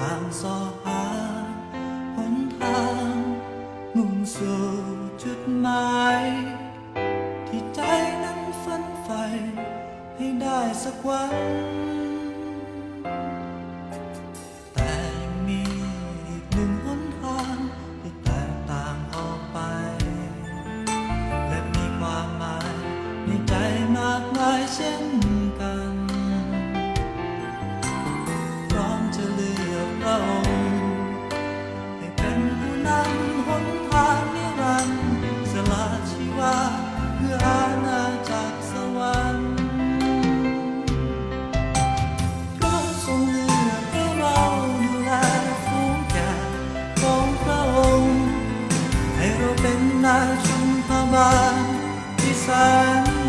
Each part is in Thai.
ต่างสอหาหนทางมุ่งสู่จุดหมาย ที่ใจนั้นฝันใฝ่ให้ได้สักวัน แต่มีอีกหนึ่งหนทางที่แตกต่างออกไป และมีความหมายในใจมากมายเช่น นำหนทางนิรันดร์สละชีวาเพื่ออาณาจักรสวรรค์พระทรงเลือกให้เราดูแลฝูงแกะของพระองค์ ให้เราเป็นนายชุมพบาลที่แสน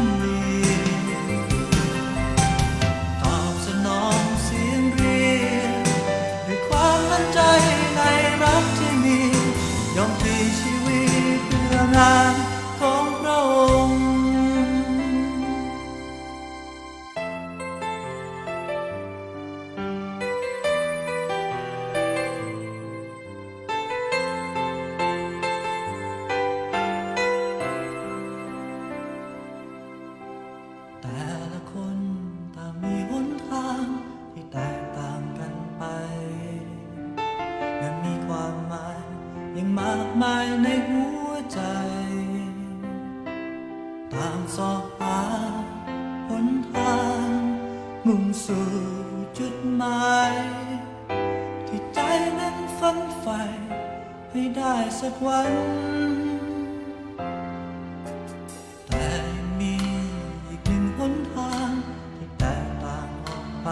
มายในหัวใจ ต่างสอบหาหนทาง มุ่งสู่จุดหมาย ที่ใจนั้นฝันใฝ่ให้ได้สักวัน แต่มีอีกหนึ่งหนทางที่แตกต่างออกไป